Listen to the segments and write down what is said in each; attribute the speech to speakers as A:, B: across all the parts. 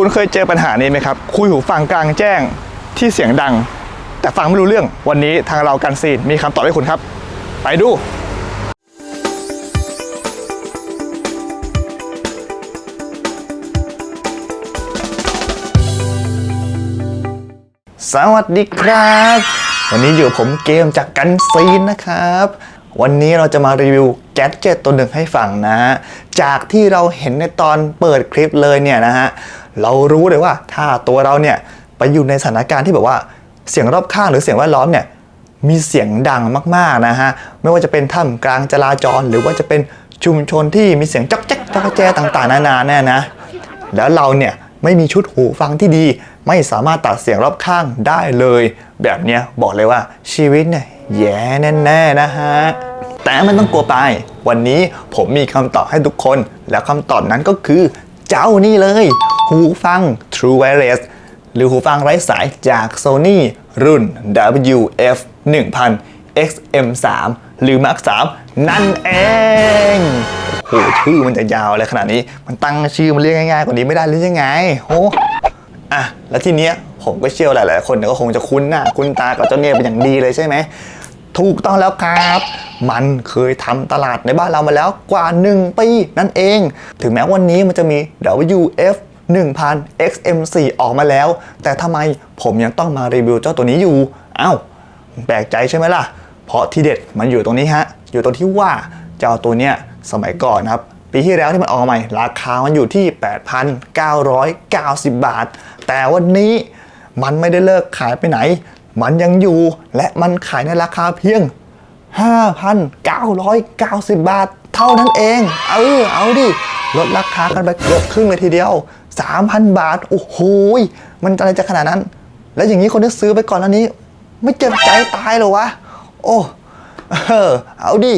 A: คุณเคยเจอปัญหานี้ไหมครับ คุยหูฟังกลางแจ้งที่เสียงดัง แต่ฟังไม่รู้เรื่อง วันนี้ทางเรากันซีนมีคำตอบให้คุณครับ ไปดูสวัสดีครับ วันนี้อยู่ผมเกมจากกันซีนนะครับ วันนี้เราจะมารีวิวแกดเจิตตัวหนึ่งให้ฟังนะฮะ จากที่เราเห็นในตอนเปิดคลิปเลยเนี่ยนะฮะ เรารู้เลยว่าถ้าตัวเราเนี่ยไปอยู่ในสถานการณ์ที่แบบว่าเสียงรอบข้างหรือเสียงแวดล้อมเนี่ยมีเสียงดังมากๆนะฮะไม่ว่าจะเป็นท่ามกลางจราจร หรือว่าจะเป็นชุมชนที่มีเสียงจ๊อกแจ๊กจ๊อกแจ๊ต่างๆนานาแน่นะแล้วเราเนี่ยไม่มีชุดหูฟังที่ดี ไม่สามารถตัดเสียงรอบข้างได้เลย แบบเนี้ยบอกเลยว่าชีวิตเนี่ยแย่แน่ๆนะฮะแต่ไมันต้องกลัวไป วันนี้ผมมีคำตอบให้ทุกคน แล้วคำตอบนั้นก็คือ เจ้านี่เลย หูฟัง True Wireless หรือหูฟังไร้สายจาก Sony รุ่น WF 1000 XM3 หรือ Mark 3 นั่นเองโอ้โหชื่อมันจะยาวอะไรขนาดนี้ มันตั้งชื่อมันเรียกง่ายๆกว่านี้ไม่ได้หรือยังไงโอ้อะแล้วทีเนี้ยผมก็เชื่อหลายๆคนเนี่ยก็คงจะคุ้นหน้าคุ้นตากับเจ้าเนี่ยเป็นอย่างดีเลยใช่ไหม ถูกต้องแล้วครับ มันเคยทำตลาดในบ้านเรามาแล้วกว่า 1 ปีนั่นเอง ถึงแม้วันนี้มันจะมี WF 1000 XM4 ออกมาแล้ว แต่ทำไมผมยังต้องมารีวิวเจ้าตัวนี้อยู่อ้าวแปลกใจใช่ไหมล่ะ เพราะที่เด็ดมันอยู่ตรงนี้ฮะ อยู่ตรงที่ว่าเจ้าตัวเนี้ยสมัยก่อนครับ ปีที่แล้วที่มันออกมาใหม่ ราคามันอยู่ที่ 8,990 บาท แต่วันนี้มันไม่ได้เลิกขายไปไหน มันยังอยู่และมันขายในราคาเพียง 5,990 บาท เท่านั้นเอง เอาเอาดิ ลดราคากันไปเกือบครึ่งเลยทีเดียว 3,000 บาท โอ้โหมันอะไรจะขนาดนั้น แล้วอย่างนี้คนที่ซื้อไปก่อนหน้านี้ ไม่เจ็บใจตายเหรอวะ โอ้เออเอาดิ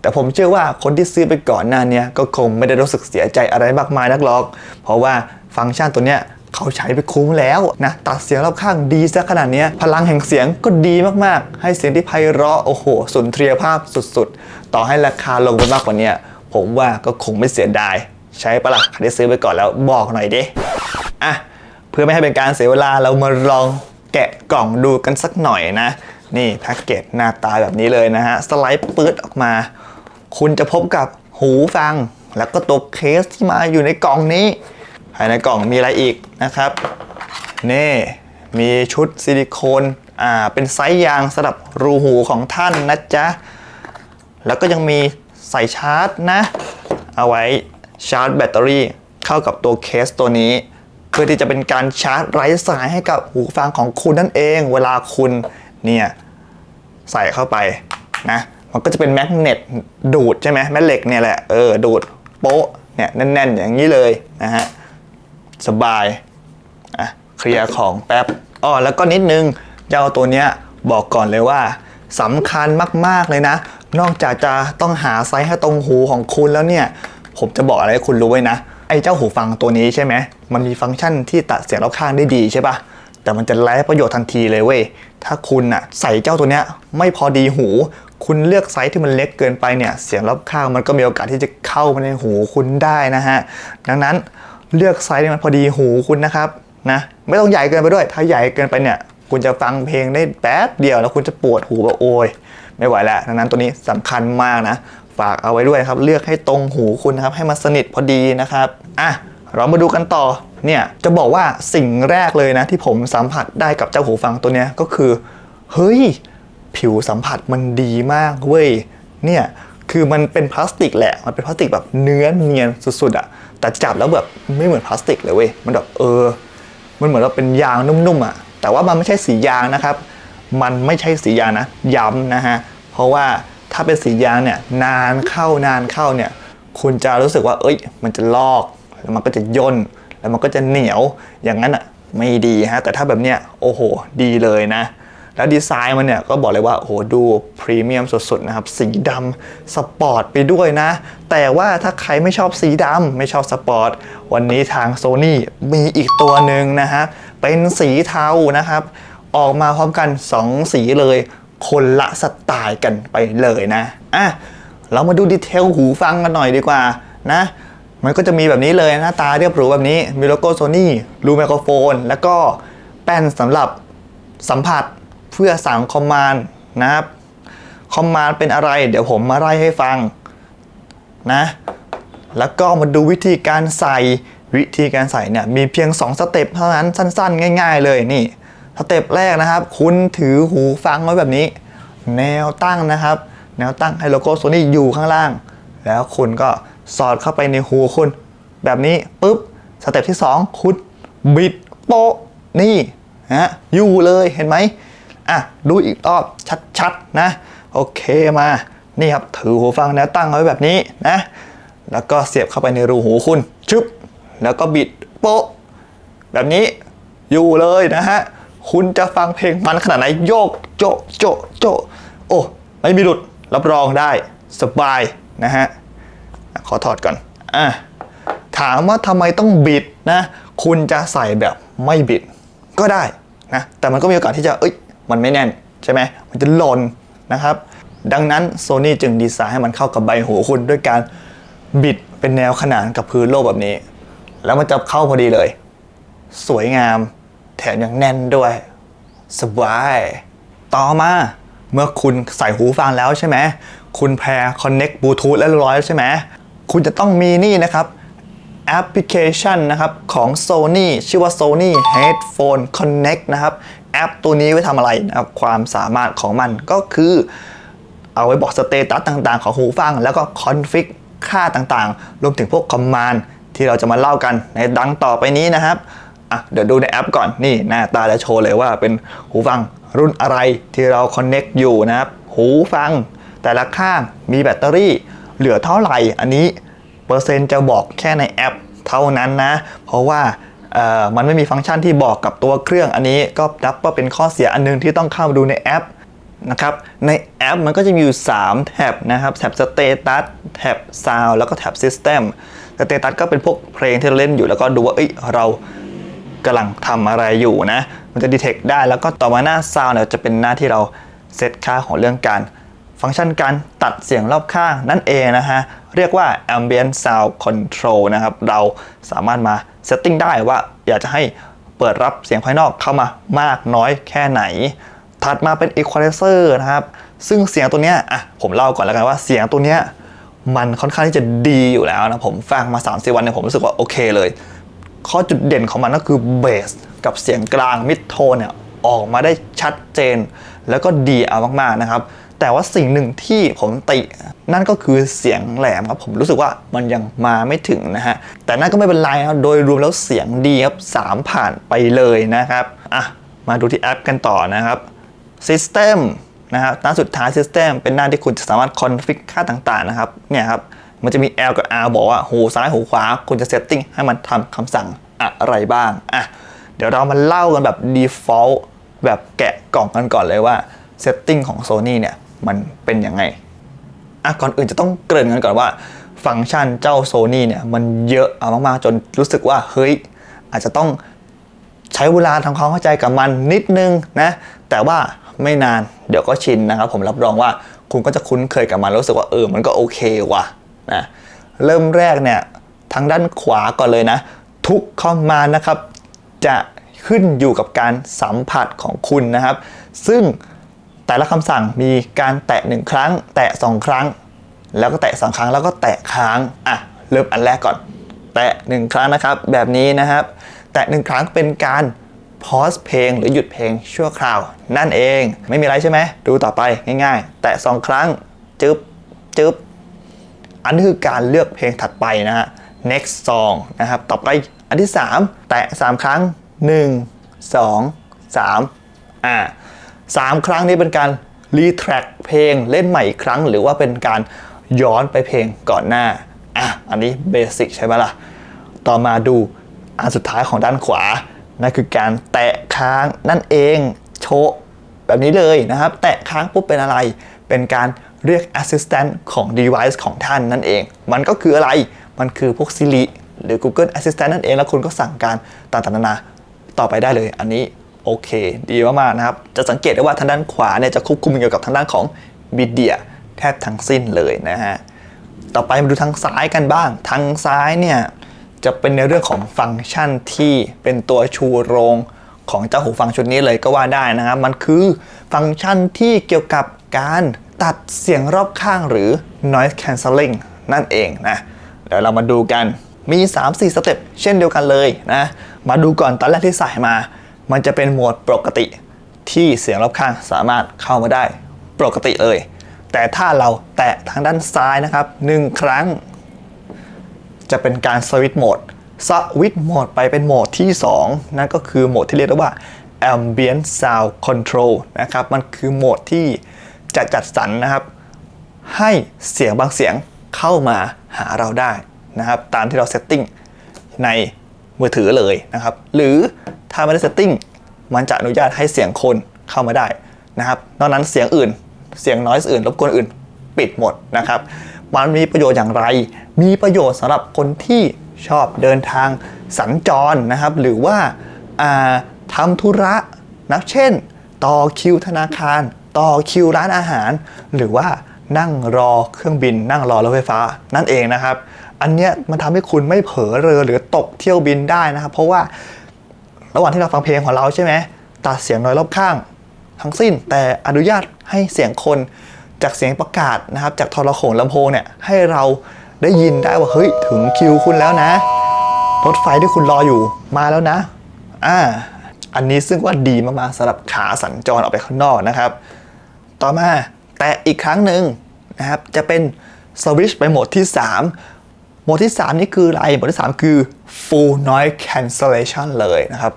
A: แต่ผมเชื่อว่าคนที่ซื้อไปก่อนหน้าเนี้ยก็คงไม่ได้รู้สึกเสียใจอะไรมากมายนักหรอก เพราะว่าฟังก์ชันตัวเนี้ย เขาใช้ไปคุ้มแล้วนะตัดเสียงรอบข้างดีซะขนาดนี้พลังแห่งเสียงก็ดีมากๆ ให้เสียงที่ไพเราะโอ้โหสุนทรียภาพสุดๆ ต่อให้ราคาลงไปมากกว่านี้ผมว่าก็คงไม่เสียดาย ใช้ปะละ่ะใครที่ซื้อไปก่อนแล้วบอกหน่อยดิอะเพื่อไม่ให้เป็นการเสียเวลาเรามาลองแกะกล่องดูกันสักหน่อยนะ นี่แพ็กเกจหน้าตาแบบนี้เลยนะฮะสไลด์ปื๊ดออกมา คุณจะพบกับหูฟัง แล้วก็ตัวเคสที่มาอยู่ในกล่องนี้ ภายในกล่องมีอะไรอีกนะครับนี่มีชุดซิลิโคนอ่าเป็นไซส์ยางสำหรับรูหูของท่านนะจ๊ะ แล้วก็ยังมีใส่ชาร์จนะ เอาไว้ชาร์จแบตเตอรี่เข้ากับตัวเคสตัวนี้ เพื่อที่จะเป็นการชาร์จไร้สายให้กับหูฟังของคุณนั่นเอง เวลาคุณเนี่ยใส่เข้าไปนะมันก็จะเป็นแมกเนตดูดใช่ไหมแม่เหล็กเนี่ยแหละเออดูดโป๊ะเนี่ยแน่นๆ อย่างนี้เลยนะฮะ สบายอะเคลียร์ของแป๊บอ๋อแล้วก็นิดนึงเจ้าตัวเนี้ยบอกก่อนเลยว่าสำคัญมากๆเลยนะ นอกจากจะต้องหาไซส์ให้ตรงหูของคุณแล้วเนี่ย ผมจะบอกอะไรให้คุณรู้ไว้นะ ไอ้เจ้าหูฟังตัวนี้ใช่ไหม มันมีฟังก์ชันที่ตัดเสียงรอบข้างได้ดีใช่ปะแต่มันจะไร้ประโยชน์ทันทีเลยเว้ย ถ้าคุณน่ะใส่เจ้าตัวเนี้ยไม่พอดีหู คุณเลือกไซส์ที่มันเล็กเกินไปเนี่ย เสียงรอบข้างมันก็มีโอกาสที่จะเข้ามาในหูคุณได้นะฮะ ดังนั้น เลือกไซส์ที่มันพอดีหูคุณนะครับนะไม่ต้องใหญ่เกินไปด้วย ถ้าใหญ่เกินไปเนี่ยคุณจะฟังเพลงได้แป๊บเดียวแล้วคุณจะปวดหูแบบโอยไม่ไหวแล้วดังนั้นตัวนี้สำคัญมากนะ ฝากเอาไว้ด้วยครับ เลือกให้ตรงหูคุณนะครับ ให้มันสนิทพอดีนะครับอะเรามาดูกันต่อเนี่ยจะบอกว่าสิ่งแรกเลยนะ ที่ผมสัมผัสได้กับเจ้าหูฟังตัวเนี้ยก็คือ เฮ้ย ผิวสัมผัสมันดีมากเว้ยเนี่ย คือมันเป็นพลาสติกแหละ มันเป็นพลาสติกแบบเนื้อเนียนสุดๆอะแต่จับแล้วแบบไม่เหมือนพลาสติกเลยเว้ย มันแบบเออ มันเหมือนเราเป็นยางนุ่มๆอะแต่ว่ามันไม่ใช่สียางนะครับ มันไม่ใช่สียางนะ ย้ำนะฮะ เพราะว่าถ้าเป็นสียางเนี่ยนานเข้านานเข้าเนี่ย คุณจะรู้สึกว่า เอ้ย มันจะลอก แล้วมันก็จะย่น แล้วมันก็จะเหนียว อย่างนั้นอะไม่ดีฮะ แต่ถ้าแบบเนี้ย โอ้โห ดีเลยนะ แล้วดีไซน์มันเนี่ยก็บอกเลยว่าโอ้โหดูพรีเมียมสุดๆนะครับ สีดำสปอร์ตไปด้วยนะ แต่ว่าถ้าใครไม่ชอบสีดำไม่ชอบสปอร์ต วันนี้ทาง Sony มีอีกตัวหนึ่งนะฮะเป็นสีเทานะครับ ออกมาพร้อมกัน 2 สีเลย คนละสไตล์กันไปเลยนะอะเรามาดูดีเทลหูฟังกันหน่อยดีกว่านะมันก็จะมีแบบนี้เลยหน้าตาเรียบหรูแบบนี้ มีโลโก้โซนี่รูไมโครโฟน แล้วก็แป้นสำหรับสัมผัส พื่อสั่งคอมมานด์นะครับคอมมานด์เป็นอะไร เดี๋ยวผมมาไล่ให้ฟังนะแล้วก็มาดูวิธีการใส่วิธีการใส่เนี่ยมีเพียง 2 สเต็ปเท่านั้นสั้นๆ ง่าย ๆ เลยนี่สเต็ปแรกนะครับ คุณถือหูฟังไว้แบบนี้ แนวตั้งนะครับ แนวตั้งให้โลโก้โซนี่อยู่ข้างล่าง แล้วคุณก็สอดเข้าไปในหูคุณ แบบนี้ปุ๊บสเต็ปที่ 2 คุณบิดโปะนี่ฮะอยู่เลยเห็นไหม อะดูอีกรอบชัดๆนะโอเคมานี่ครับถือหูฟังแนวตั้งไว้แบบนี้นะ แล้วก็เสียบเข้าไปในรูหูคุณชึบแล้วก็บิดโป๊ะแบบนี้อยู่เลยนะฮะคุณจะฟังเพลงมันขนาดไหนโยกโจโจโจโอ้ไม่มีหลุดรับรองได้สบายนะฮะขอถอดก่อนอะถามว่าทำไมต้องบิดนะ คุณจะใส่แบบไม่บิดก็ได้นะแต่มันก็มีโอกาสที่จะเอ้ย มันไม่แน่นใช่ไหมมันจะหล่นนะครับ ดังนั้น Sony จึงดีไซน์ให้มันเข้ากับใบหูคุณด้วยการบิดเป็นแนวขนานกับพื้นโลกแบบนี้ แล้วมันจะเข้าพอดีเลย สวยงามแถมยังแน่นด้วย สบาย ต่อมาเมื่อคุณใส่หูฟังแล้วใช่ไหม คุณแพร์ connect bluetooth แล้วร้อยแล้วใช่ไหม คุณจะต้องมีนี่นะครับ แอปพลิเคชันนะครับของ Sony ชื่อว่า Sony Headphone Connect นะครับ แอปตัวนี้ไว้ทำอะไรนะครับความสามารถของมันก็คือ เอาไว้บอกสเตตัสต่างๆ ของหูฟัง แล้วก็คอนฟิกค่าต่างๆ รวมถึงพวกคอมมานด์ที่เราจะมาเล่ากันในดังต่อไปนี้นะครับอะเดี๋ยวดูในแอปก่อนนี่หน้าตาจะโชว์เลยว่าเป็นหูฟังรุ่นอะไรที่เราคอนเน็กอยู่นะครับ หูฟัง แต่ละข้างมีแบตเตอรี่เหลือเท่าไหร่อันนี้ เปอร์เซ็นต์จะบอกแค่ในแอปเท่านั้นนะ เพราะว่ามันไม่มีฟังก์ชันที่บอกกับตัวเครื่อง อันนี้ก็นับว่าเป็นข้อเสียอันหนึงที่ต้องเข้ามาดูในแอปนะครับ ในแอปมันก็จะมีอยู่ 3 แท็บนะครับ แท็บสเตตัสแท็บซาวแล้วก็แท็บซิสเต็มสเตตัสก็เป็นพวกเพลงที่เราเล่นอยู่แล้วก็ดูว่าเอ้ยเรากำลังทำอะไรอยู่นะ มันจะดีเทคได้แล้วก็ต่อมาหน้าซาวเนี่ยจะเป็นหน้าที่เราเซตค่าของเรื่องการ ฟังก์ชันการตัดเสียงรอบข้างนั่นเองนะฮะ เรียกว่า ambient sound control นะครับ เราสามารถมาเซตติ้งได้ว่าอยากจะให้เปิดรับเสียงภายนอกเข้ามามากน้อยแค่ไหน ถัดมาเป็น equalizer นะครับ ซึ่งเสียงตัวเนี้ยอะผมเล่าก่อนแล้วกันว่าเสียงตัวเนี้ยมันค่อนข้างที่จะดีอยู่แล้วนะผมฟังมา3 4วันเนี่ยผมรู้สึกว่าโอเคเลย ข้อจุดเด่นของมันก็คือเบสกับเสียงกลางมิดโทนเนี่ยออกมาได้ชัดเจน แล้วก็ดีเอามากๆนะครับ แต่ว่าสิ่งหนึ่งที่ผมติ นั่นก็คือเสียงแหลมครับผมรู้สึกว่ามันยังมาไม่ถึงนะฮะ แต่นั่นก็ไม่เป็นไรครับโดยรวมแล้วเสียงดีครับสามผ่านไปเลยนะครับอะมาดูที่แอปกันต่อนะครับ System นะครับหน้าสุดท้าย System เป็นหน้าที่คุณจะสามารถคอนฟิกค่าต่างๆนะครับเนี่ยครับมันจะมี L กับ R บอกว่าหูซ้ายหูขวา คุณจะเซตติ้งให้มันทำคำสั่งอะไรบ้างอะเดี๋ยวเรามาเล่ากันแบบ default แบบแกะกล่องกันก่อนเลยว่า setting ของ Sony เนี่ย มันเป็นยังไงอะก่อนอื่นจะต้องเกริ่นกันก่อนว่า ฟังก์ชันเจ้า Sony เนี่ยมันเยอะเอามากๆจนรู้สึกว่าเฮ้ยอาจจะต้องใช้เวลาทำความเข้าใจกับมันนิดนึงนะแต่ว่าไม่นานเดี๋ยวก็ชินนะครับ ผมรับรองว่าคุณก็จะคุ้นเคยกับมันรู้สึกว่าเออมันก็โอเคว่ะนะเริ่มแรกเนี่ยทางด้านขวาก่อนเลยนะ ทุกคอมมานนะครับ จะขึ้นอยู่กับการสัมผัสของคุณนะครับ ซึ่ง แต่ละคำสั่งมีการแตะหนึ่งครั้ง แตะสองครั้ง แล้วก็แตะสองครั้งแล้วก็แตะค้างอะเริ่มอันแรกก่อน แตะหนึ่งครั้งนะครับ แบบนี้นะครับ แตะหนึ่งครั้งเป็นการพอสเพลงหรือหยุดเพลงชั่วคราว นั่นเองไม่มีอะไรใช่ไหมดูต่อไปง่ายๆ แตะสองครั้งจึ๊บจึ๊บอันนี้คือการเลือกเพลงถัดไปนะฮะ next song นะครับต่อไปอันที่ 3 แตะ 3 ครั้ง 1 2 3อ่า สามครั้งนี้เป็นการรีแทร็กเพลงเล่นใหม่อีกครั้ง หรือว่าเป็นการย้อนไปเพลงก่อนหน้าอะอันนี้เบสิกใช่ไหมล่ะ ต่อมาดูอันสุดท้ายของด้านขวา นั่นคือการแตะค้างนั่นเองโชว์แบบนี้เลยนะครับ แตะค้างปุ๊บเป็นอะไร เป็นการเรียก Assistant ของ device ของท่านนั่นเอง มันก็คืออะไร มันคือพวก Siri หรือ Google Assistant นั่นเอง แล้วคุณก็สั่งการต่างๆนานาต่อไปได้เลย อันนี้ โอเค ดีมากๆนะครับ จะสังเกตได้ว่าทางด้านขวาเนี่ยจะควบคุมเกี่ยวกับทางด้านของ Media แทบทั้งสิ้นเลยนะฮะ ต่อไปมาดูทางซ้ายกันบ้าง ทางซ้ายเนี่ยจะเป็นในเรื่องของฟังก์ชันที่เป็นตัวชูโรงของเจ้าหูฟังชุดนี้เลยก็ว่าได้นะครับ มันคือฟังก์ชันที่เกี่ยวกับการตัดเสียงรอบข้างหรือ noise cancelling นั่นเองนะ เดี๋ยวเรามาดูกัน มี 3-4 สเต็ปเช่นเดียวกันเลยนะ มาดูก่อนตอนแรกที่ใส่มา มันจะเป็นโหมดปกติที่เสียงรอบข้างสามารถเข้ามาได้ปกติเลย แต่ถ้าเราแตะทางด้านซ้ายนะครับหนึ่งครั้ง จะเป็นการสวิตช์โหมดสวิตช์โหมดไปเป็นโหมดที่ 2 นั่นก็คือโหมดที่เรียกว่า ambient sound control นะครับ มันคือโหมดที่จะจัดสรรนะครับ ให้เสียงบางเสียงเข้ามาหาเราได้นะครับ ตามที่เราเซตติ้งในมือถือเลยนะครับ หรือ ถ้าไม่ได้เซตติ้งมันจะอนุญาตให้เสียงคนเข้ามาได้นะครับนอกนั้นเสียงอื่น เสียงน้อยอื่นรบกวนอื่น ปิดหมดนะครับ มันมีประโยชน์อย่างไร มีประโยชน์สำหรับคนที่ชอบเดินทางสัญจรนะครับ หรือว่าาทำธุระนะเช่น ต่อคิวธนาคาร ต่อคิวร้านอาหาร หรือว่านั่งรอเครื่องบิน นั่งรอรถไฟฟ้านั่นเองนะครับ อันเนี้ยมันทำให้คุณไม่เผลอเรอหรือตกเที่ยวบินได้นะครับ เพราะว่า ระหว่างที่เราฟังเพลงของเราใช่ไหมตัดเสียงน้อยรอบข้าง ทั้งสิ้น แต่อนุญาตให้เสียงคนจากเสียงประกาศนะครับ จากทรโขงลำโพงเนี่ยให้เราได้ยินได้ว่าเฮ้ยถึงคิวคุณแล้วนะรถไฟที่คุณรออยู่มาแล้วนะอ่าอันนี้ซึ่งว่าดีมากๆสำหรับขาสัญจรออกไปข้างนอกนะครับ ต่อมาแต่อีกครั้งหนึ่งนะครับจะเป็นสวิชไปโหมดที่ 3 มดที่ 3 นี่คืออะไรโหมดที่ 3 คือ full noise cancellation เลยนะครับ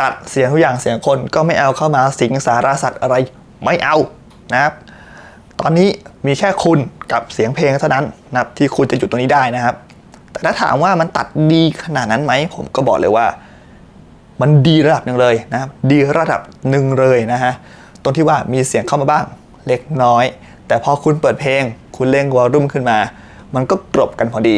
A: ตัดเสียงทุกอย่างเสียงคนก็ไม่เอาเข้ามาสิงสารสัตว์อะไรไม่เอานะครับ ตอนนี้มีแค่คุณกับเสียงเพลงเท่านั้นนะครับที่คุณจะหยุดตรงนี้ได้นะครับ แต่ถ้าถามว่ามันตัดดีขนาดนั้นไหม ผมก็บอกเลยว่า มันดีระดับหนึ่งเลยนะครับ ดีระดับหนึ่งเลยนะฮะตรงที่ว่ามีเสียงเข้ามาบ้างเล็กน้อย แต่พอคุณเปิดเพลง คุณเร่งวอลลุ่มขึ้นมา มันก็กรบกันพอดี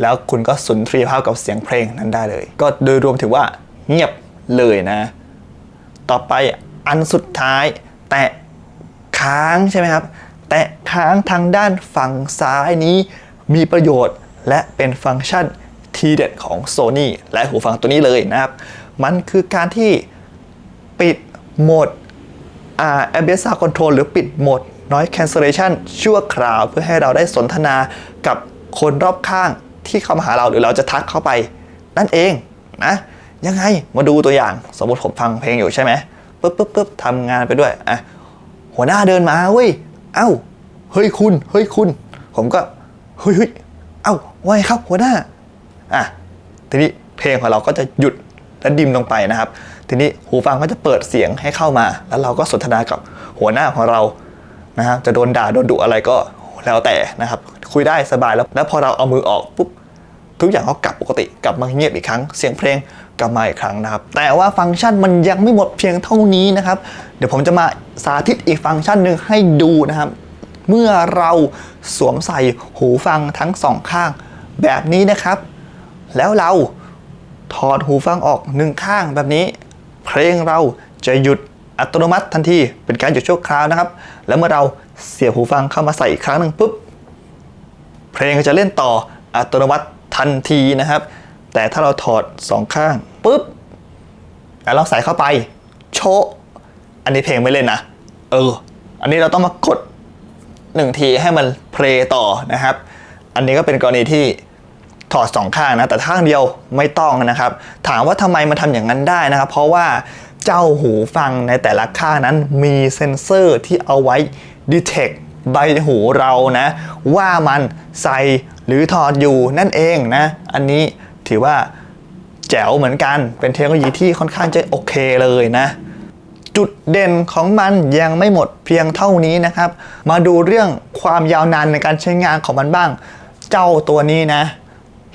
A: แล้วคุณก็สุนทรียภาพกับเสียงเพลงนั้นได้เลย ก็โดยรวมถือว่าเงียบเลยนะ ต่อไปอันสุดท้าย แตะค้างใช่ไหมครับ แตะค้างทางด้านฝั่งซ้ายนี้มีประโยชน์และเป็นฟังก์ชันทีเด็ดของ Sony และหูฟังตัวนี้เลยนะครับ มันคือการที่ปิดโหมดอ่า ambient sound control หรือปิดโหมด noise cancellation ชั่วคราวเพื่อให้เราได้สนทนากับคนรอบข้าง ที่เข้ามาหาเราหรือเราจะทักเข้าไปนั่นเองนะยังไงมาดูตัวอย่างสมมติผมฟังเพลงอยู่ใช่ไหมปุ๊บปุ๊บปุ๊บทำงานไปด้วยอะหัวหน้าเดินมาเว้ยเอ้าเฮ้ยคุณเฮ้ยคุณ ผมก็เฮ้ยเฮ้ยเอ้าว่าไงครับ หัวหน้าอะทีนี้เพลงของเราก็จะหยุดและดิมลงไปนะครับ ทีนี้หูฟังก็จะเปิดเสียงให้เข้ามา แล้วเราก็สนทนากับหัวหน้าของเรานะครับจะโดนด่าโดนดุอะไรก็แล้วแต่นะครับ คุยได้สบายแล้วแล้วพอเราเอามือออกปุ๊บ ทุกอย่างก็กลับปกติกลับมาเงียบอีกครั้งเสียงเพลงกลับมาอีกครั้งนะครับ แต่ว่าฟังก์ชันมันยังไม่หมดเพียงเท่านี้นะครับ เดี๋ยวผมจะมาสาธิตอีกฟังก์ชันหนึ่งให้ดูนะครับ เมื่อเราสวมใส่หูฟังทั้งสองข้างแบบนี้นะครับ แล้วเราถอดหูฟังออกหนึ่งข้างแบบนี้ เพลงเราจะหยุดอัตโนมัติทันที เป็นการหยุดชั่วคราวนะครับ แล้วเมื่อเราเสียบหูฟังเข้ามาใส่อีกครั้งหนึ่งปุ๊บ เพลงก็จะเล่นต่ออัตโนมัติ ทันทีนะครับ แต่ถ้าเราถอดสองข้างปุ๊บแล้วเราใส่เข้าไป โชะอันนี้เพลงไม่เล่นนะ เออ อันนี้เราต้องมากดหนึ่งทีให้มันเพลย์ต่อนะครับ อันนี้ก็เป็นกรณีที่ถอดสองข้างนะ แต่ข้างเดียวไม่ต้องนะครับ ถามว่าทำไมมันทำอย่างนั้นได้นะครับ เพราะว่าเจ้าหูฟังในแต่ละข้างนั้นมีเซ็นเซอร์ที่เอาไว้ detect ใบหูเรานะ ว่ามันใส่ หรือถอดอยู่นั่นเองนะ อันนี้ถือว่าแจ๋วเหมือนกัน เป็นเทคโนโลยีที่ค่อนข้างจะโอเคเลยนะ จุดเด่นของมันยังไม่หมดเพียงเท่านี้นะครับ มาดูเรื่องความยาวนานในการใช้งานของมันบ้าง เจ้าตัวนี้นะ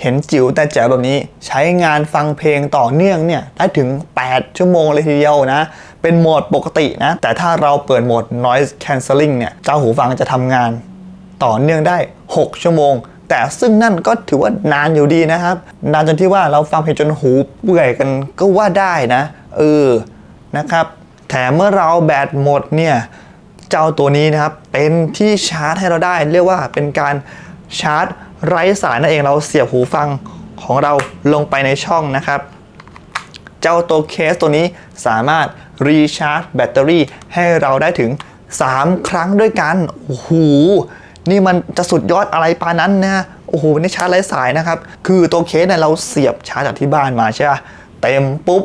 A: เห็นจิ๋วแต่แจ๋วแบบนี้ ใช้งานฟังเพลงต่อเนื่องเนี่ยได้ถึง 8 ชั่วโมงเลยทีเดียวนะ เป็นโหมดปกตินะ แต่ถ้าเราเปิดโหมด noise cancelling เนี่ย เจ้าหูฟังจะทำงานต่อเนื่องได้ 6 ชั่วโมง แต่ซึ่งนั่นก็ถือว่านานอยู่ดีนะครับ นานจนที่ว่าเราฟังเพลงจนหูเปื่อยกันก็ว่าได้นะ เออนะครับแถมเมื่อเราแบตหมดเนี่ยเจ้าตัวนี้นะครับเป็นที่ชาร์จให้เราได้ เรียกว่าเป็นการชาร์จไร้สายนั่นเองเราเสียบหูฟังของเราลงไปในช่องนะครับ เจ้าตัวเคสตัวนี้สามารถรีชาร์จแบตเตอรี่ให้เราได้ถึง 3 ครั้งด้วยกันโอ้โห นี่มันจะสุดยอดอะไรปานั้นนะโอ้โหนี่ชาร์จไร้สายนะครับ คือตัวเคสเนี่ยเราเสียบชาร์จจากที่บ้านมาใช่ปะเต็มปุ๊บ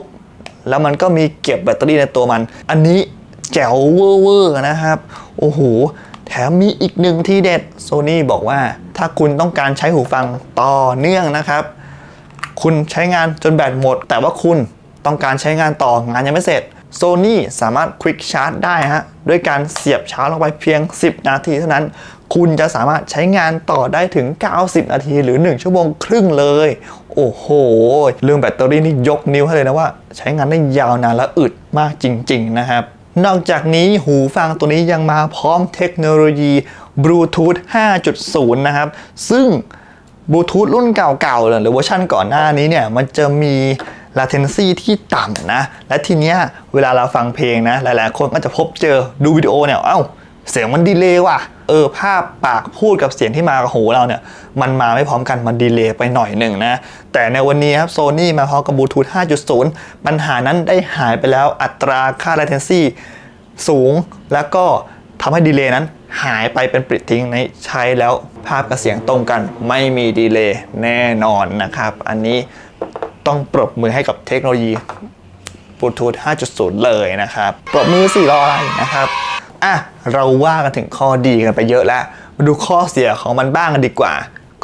A: แล้วมันก็มีเก็บแบตเตอรี่ในตัวมัน อันนี้แจ๋วเวอร์นะครับ โอ้โห แถมมีอีกหนึ่งที่เด็ดโซนี่บอกว่า ถ้าคุณต้องการใช้หูฟังต่อเนื่องนะครับ คุณใช้งานจนแบตหมด แต่ว่าคุณต้องการใช้งานต่องานยังไม่เสร็จ Sony สามารถ Quick Charge ได้ฮะด้วยการเสียบชาร์จลงไปเพียง 10 นาทีเท่านั้น คุณจะสามารถใช้งานต่อได้ถึง 90 นาทีหรือ 1 ชั่วโมงครึ่งเลย โอ้โห เรื่องแบตเตอรี่นี่ยกนิ้วให้เลยนะว่า ใช้งานได้ยาวนานและอึดมากจริง ๆ นะครับ นอกจากนี้หูฟังตัวนี้ยังมาพร้อมเทคโนโลยีบลูทูธ 5.0 นะครับ ซึ่งบลูทูธรุ่นเก่าๆหรือเวอร์ชันก่อนหน้านี้เนี่ย มันจะมี latency ที่ต่ำนะ และทีเนี้ยเวลาเราฟังเพลงนะ หลายๆ คนก็จะพบเจอดูวิดีโอเนี่ย เอ้า เสียงมันดีเลย์ว่ะ เออ ภาพปากพูดกับเสียงที่มากับหูเราเนี่ย มันมาไม่พร้อมกัน มันดีเลย์ไปหน่อยหนึ่งนะ แต่ในวันนี้ครับโซนี่มาพร้อมกับบลูทูธ 5.0 ปัญหานั้นได้หายไปแล้ว อัตราค่า latency สูง แล้วก็ทำให้ดีเลย์นั้นหายไปเป็นปริทิ้งในใช้แล้วภาพกับเสียงตรงกัน ไม่มีดีเลย์แน่นอนนะครับ อันนี้ต้องปรบมือให้กับเทคโนโลยีบลูทูธ 5.0 เลยนะครับ ปรบมือสี่รออะไรนะครับ อะเราว่ากันถึงข้อดีกันไปเยอะแล้วมาดูข้อเสียของมันบ้างกันดีกว่า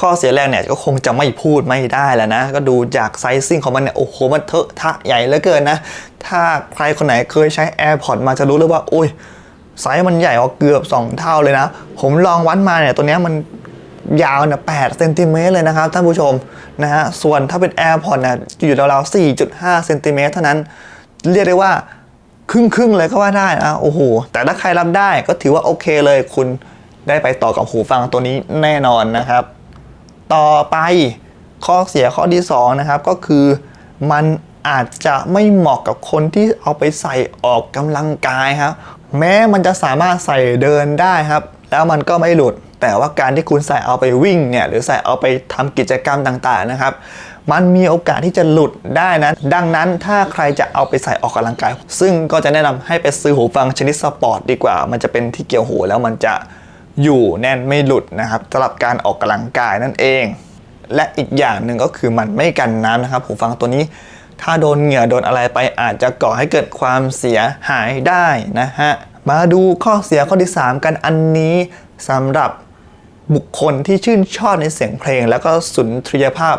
A: ข้อเสียแรกเนี่ยก็คงจะไม่พูดไม่ได้แล้วนะ ก็ดูจากไซซิ่งของมันเนี่ยโอ้โหมันเถอะทะใหญ่เหลือเกินนะ ถ้าใครคนไหนเคยใช้ AirPods มาจะรู้เลยว่าโอ้ยไซส์มันใหญ่กว่าเกือบ 2 เท่าเลยนะ ผมลองวัดมาเนี่ยตัวนี้มันยาวเนี่ย8เซนติเมตรเลยนะครับท่านผู้ชมนะฮะส่วนถ้าเป็น AirPods เนี่ยอยู่ราวๆ4.5เซนติเมตรเท่านั้น เรียกได้ว่า ครึ่งครึ่งๆเลยก็ว่าได้นะโอ้โห แต่ถ้าใครรับได้ก็ถือว่าโอเคเลย คุณได้ไปต่อกับหูฟังตัวนี้แน่นอนนะครับ ต่อไปข้อเสียข้อที่2นะครับก็คือมันอาจจะไม่เหมาะกับคนที่เอาไปใส่ออกกำลังกายครับ แม้มันจะสามารถใส่เดินได้ครับ แล้วมันก็ไม่หลุด แต่ว่าการที่คุณใส่เอาไปวิ่งเนี่ยหรือใส่เอาไปทำกิจกรรมต่างๆนะครับ มันมีโอกาสที่จะหลุดได้นะ ดังนั้นถ้าใครจะเอาไปใส่ออกกำลังกาย ซึ่งก็จะแนะนำให้ไปซื้อหูฟังชนิดสปอร์ตดีกว่า มันจะเป็นที่เกี่ยวหูแล้วมันจะอยู่แน่นไม่หลุดนะครับสำหรับการออกกำลังกายนั่นเอง และอีกอย่างหนึ่งก็คือมันไม่กันน้ำนะครับหูฟังตัวนี้ ถ้าโดนเหงื่อโดนอะไรไปอาจจะก่อให้เกิดความเสียหายได้นะฮะมาดูข้อเสียข้อที่ 3 กันอันนี้สำหรับบุคคลที่ชื่นชอบในเสียงเพลง แล้วก็สุนทรียภาพ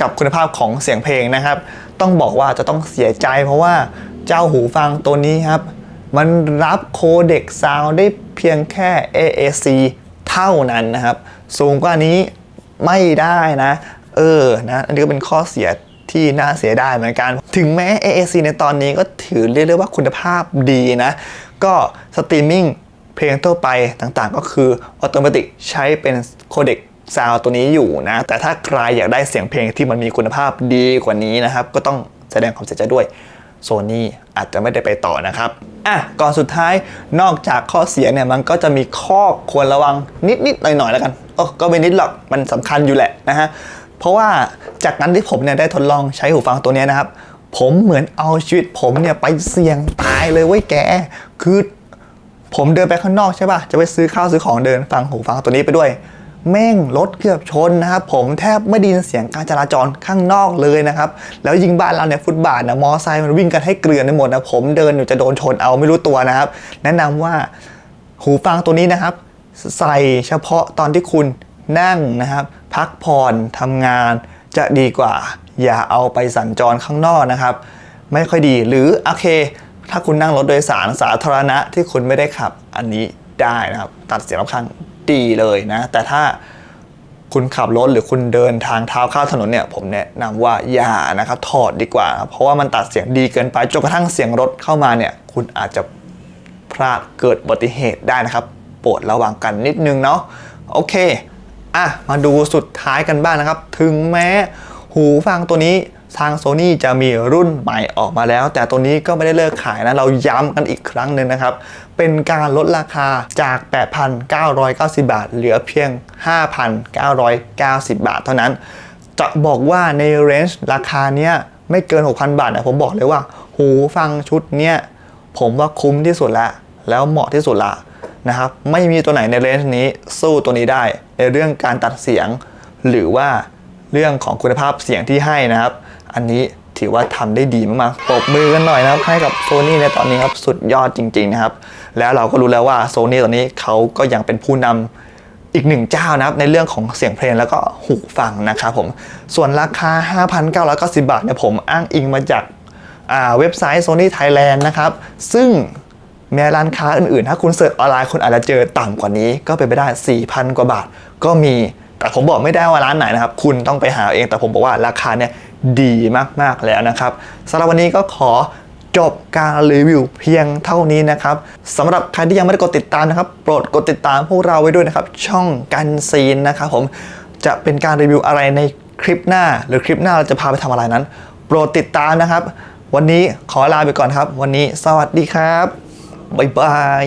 A: กับคุณภาพของเสียงเพลงนะครับ ต้องบอกว่าจะต้องเสียใจ เพราะว่าเจ้าหูฟังตัวนี้ครับ มันรับโคเด็กซาวได้เพียงแค่ AAC เท่านั้นนะครับ สูงกว่านี้ไม่ได้นะ เออนะอันนี้ก็เป็นข้อเสียที่น่าเสียดายเหมือนกัน ถึงแม้ AAC ในตอนนี้ก็ถือเรียกได้ว่าคุณภาพดีนะ ก็สตรีมมิ่งเพลงทั่วไปต่างๆ ก็คือออโตเมติกใช้เป็นโคเด็ก ซาวตัวนี้อยู่นะ แต่ถ้าใครอยากได้เสียงเพลงที่มันมีคุณภาพดีกว่านี้นะครับ ก็ต้องแสดงความเสียใจด้วยโซนี่อาจจะไม่ได้ไปต่อนะครับ อะ ก่อนสุดท้ายนอกจากข้อเสียเนี่ย มันก็จะมีข้อควรระวังนิด ๆ หน่อย ๆ แล้วกันโอ้ก็ไม่นิดหรอก มันสำคัญอยู่แหละนะฮะ เพราะว่าจากนั้นที่ผมเนี่ยได้ทดลองใช้หูฟังตัวนี้นะครับ ผมเหมือนเอาชีวิตผมเนี่ยไปเสี่ยงตายเลยเว้ยแก คือผมเดินไปข้างนอกใช่ป่ะ จะไปซื้อข้าวซื้อของเดินฟังหูฟังตัวนี้ไปด้วย แม่งรถเกือบชนนะครับผมแทบไม่ได้ยินเสียงการจราจรข้างนอกเลยนะครับแล้วยิงบ้านเราเนี่ยฟุตบาทนะมอไซค์มันวิ่งกันให้เกลือนไปหมดนะผมเดินอยู่จะโดนชนเอาไม่รู้ตัวนะครับ แนะนำว่าหูฟังตัวนี้นะครับ ใส่เฉพาะตอนที่คุณนั่งนะครับ พักผ่อนทำงานจะดีกว่า อย่าเอาไปสัญจรข้างนอกนะครับ ไม่ค่อยดีหรือโอเค ถ้าคุณนั่งรถโดยสารสาธารณะที่คุณไม่ได้ขับอันนี้ได้นะครับ ตัดเสียงรอบข้าง ดีเลยนะ แต่ถ้าคุณขับรถหรือคุณเดินทางเท้าข้ามถนนเนี่ย ผมแนะนำว่าอย่านะครับถอดดีกว่า เพราะว่ามันตัดเสียงดีเกินไปจนกระทั่งเสียงรถเข้ามาเนี่ย คุณอาจจะพลาดเกิดอุบัติเหตุได้นะครับโปรดระวังกันนิดนึงเนาะโอเคอะมาดูสุดท้ายกันบ้างนะครับ ถึงแม้หูฟังตัวนี้ ทางโซ n y จะมีรุ่นใหม่ออกมาแล้ว แต่ตัวนี้ก็ไม่ได้เลิกขายนะ เราย้ำกันอีกครั้งหนึ่งนะครับ เป็นการลดราคาจาก 8,990 บาท เหลือเพียง 5,990 บาทเท่านั้น จะบอกว่าในเรนจ์ราคาเนี้ยไม่เกิน 6,000 บาทนะผมบอกเลยว่า หูฟังชุดเนี้ยผมว่าคุ้มที่สุดละ แล้วเหมาะที่สุดละนะครับไม่มีตัวไหนในเรนจ์นี้สู้ตัวนี้ได้ในเรื่องการตัดเสียง หรือว่าเรื่องของคุณภาพเสียงที่ให้นะครับ อันนี้ถือว่าทำได้ดีมากๆปรบมือกันหน่อยนะครับ ให้กับโซนี่ในตอนนี้ครับ สุดยอดจริงๆนะครับ แล้วเราก็รู้แล้วว่าโซนี่ตอนนี้เขาก็ยังเป็นผู้นำอีกหนึ่งเจ้านะครับในเรื่องของเสียงเพลงแล้วก็หูฟังนะครับผม ส่วนราคา 5,990 บาทเนี่ยผมอ้างอิงมาจากเว็บไซต์ Sony Thailand นะครับ ซึ่งแม้ร้านค้าอื่นๆ ถ้าคุณเสิร์ชออนไลน์คุณอาจจะเจอต่ำกว่านี้ ก็เป็นไปได้ 4,000 กว่าบาท ก็มี แต่ผมบอกไม่ได้ว่าร้านไหนนะครับ คุณต้องไปหาเอง แต่ผมบอกว่าราคาเนี่ย ดีมากๆแล้วนะครับสำหรับวันนี้ก็ขอจบการรีวิวเพียงเท่านี้นะครับสำหรับใครที่ยังไม่ได้กดติดตามนะครับ โปรดกดติดตามพวกเราไว้ด้วยนะครับ ช่องกันซีนนะครับผมจะเป็นการรีวิวอะไรในคลิปหน้า หรือคลิปหน้าเราจะพาไปทำอะไรนั้น โปรดติดตามนะครับ วันนี้ขอลาไปก่อนครับ วันนี้สวัสดีครับบ๊ายบาย